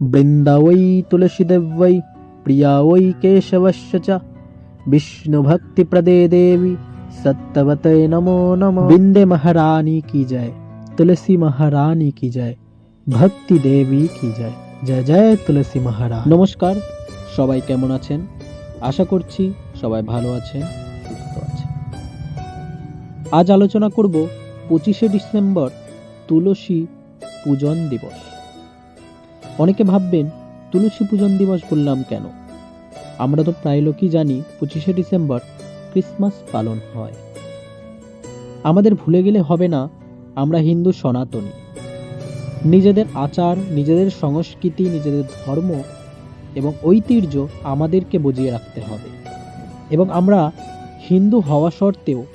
বৃন্দাবৈ তুলসীদেব্যৈ প্রিয়াওৈ কেশবশ্য চ বিষ্ণুভক্তিপ্রদে দেবী সত্যবতে নমো নম। বিন্দে মহারানী কি জয়, তুলসী মহারানী কি জয় ভক্তি দেবী কি জয়। জয় জয় তুলসী মহারা নমস্কার, সবাই কেমন আছেন? আশা করছি সবাই ভালো আছেন আছেন। আজ আলোচনা করব পঁচিশে ডিসেম্বর তুলসী পূজন দিবস। অনেকে ভাববেন, তুলসী পূজন দিবস বললাম কেন? আমরা তো প্রায় লোকই জানি, পঁচিশে ডিসেম্বর ক্রিসমাস পালন হয়। আমাদের ভুলে গেলে হবে না, আমরা হিন্দু সনাতনী। নিজেদের আচার, নিজেদের সংস্কৃতি, নিজেদের ধর্ম এবং ঐতিহ্য আমাদেরকে বুঝিয়ে রাখতে হবে। এবং আমরা হিন্দু হওয়া সত্ত্বেও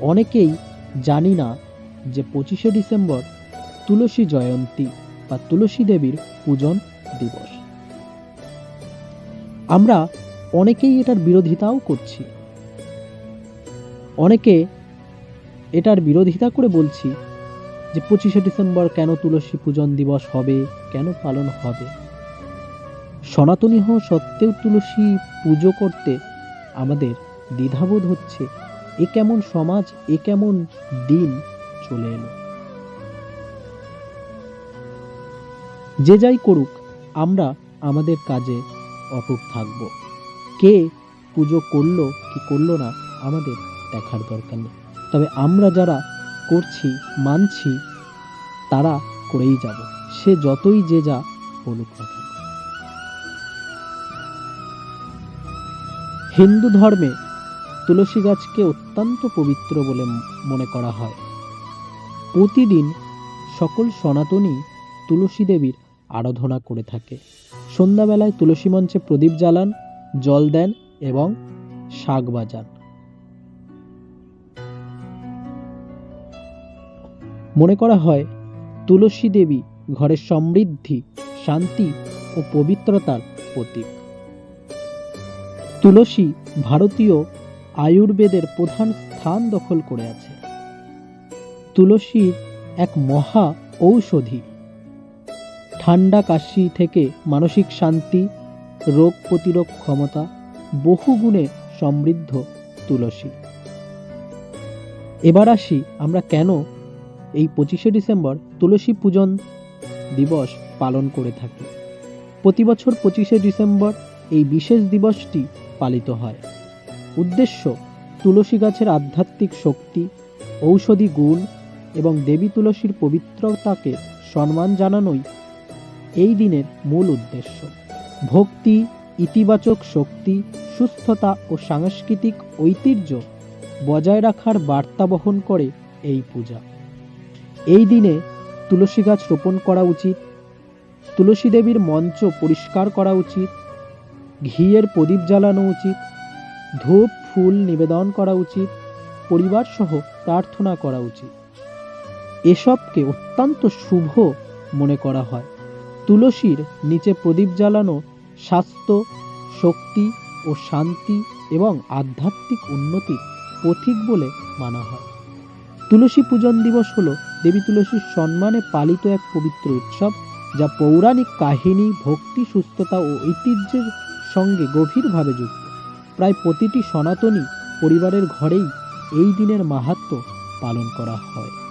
অনেকেই জানি না যে পঁচিশে ডিসেম্বর তুলসী জয়ন্তী। বা তুলসী দেবীর পূজন দিবস। আমরা অনেকেই এটার বিরোধিতাও করছি। অনেকে এটার বিরোধিতা করে বলছি যে পঁচিশে ডিসেম্বর কেন তুলসী পূজন দিবস হবে, কেন পালন হবে? সনাতনী হওয়া সত্ত্বেও তুলসী পুজো করতে আমাদের দ্বিধাবোধ হচ্ছে, এ কেমন সমাজ, এ কেমন দিন চলে এলো। যে যাই করুক, আমরা আমাদের কাজে অটুট থাকব। কে পুজো করল, কি করল না, আমাদের দেখার দরকার নেই। তবে আমরা যারা করছি, মানছি, তারা করেই যাব। সে যতই যে যা বলুক না। হিন্দু ধর্মে তুলসী গাছকে অত্যন্ত পবিত্র বলে মনে করা হয়। প্রতিদিন সকল সনাতনী তুলসী দেবীর আরাধনা করে থাকে। সন্ধ্যাবেলায় তুলসী মঞ্চে প্রদীপ জ্বালান, জল দেন এবং শাক বাজান। মনে করা হয়, তুলসী দেবী ঘরের সমৃদ্ধি, শান্তি ও পবিত্রতার প্রতীক। তুলসী ভারতীয় আয়ুর্বেদের প্রধান স্থান দখল করে আছে। তুলসীর এক মহা ঔষধি ঠান্ডা কাশি থেকে মানসিক শান্তি, রোগ প্রতিরোধ ক্ষমতা, বহু গুণে সমৃদ্ধ তুলসী। এবার আসি আমরা কেন এই পঁচিশে ডিসেম্বর তুলসী পূজন দিবস পালন করে থাকি। প্রতি বছর পঁচিশে ডিসেম্বর এই বিশেষ দিবসটি পালিত হয়। উদ্দেশ্য, তুলসী গাছের আধ্যাত্মিক শক্তি, ঔষধি গুণ এবং দেবী তুলসীর পবিত্রতাকে সম্মান জানানোই এই দিনের মূল উদ্দেশ্য। ভক্তি, ইতিবাচক শক্তি, সুস্থতা ও সাংস্কৃতিক ঐতিহ্য বজায় রাখার বার্তা বহন করে এই পূজা। এই দিনে তুলসী গাছ রোপণ করা উচিত, তুলসী দেবীর মঞ্চ পরিষ্কার করা উচিত, ঘিয়ের প্রদীপ জ্বালানো উচিত, ধূপ, ফুল নিবেদন করা উচিত পরিবার সহ প্রার্থনা করা উচিত। এসবকে অত্যন্ত শুভ মনে করা হয়। তুলসীর নিচে প্রদীপ জ্বালানো স্বাস্থ্য, শক্তি ও শান্তি এবং আধ্যাত্মিক উন্নতির পথিক বলে মানা হয়। তুলসী পূজন দিবস হল দেবী তুলসীর সম্মানে পালিত এক পবিত্র উৎসব, যা পৌরাণিক কাহিনী, ভক্তি, সুস্থতা ও ঐতিহ্যের সঙ্গে গভীরভাবে যুক্ত। প্রায় প্রতিটি সনাতনী পরিবারের ঘরেই এই দিনের মাহাত্ম্য পালন করা হয়।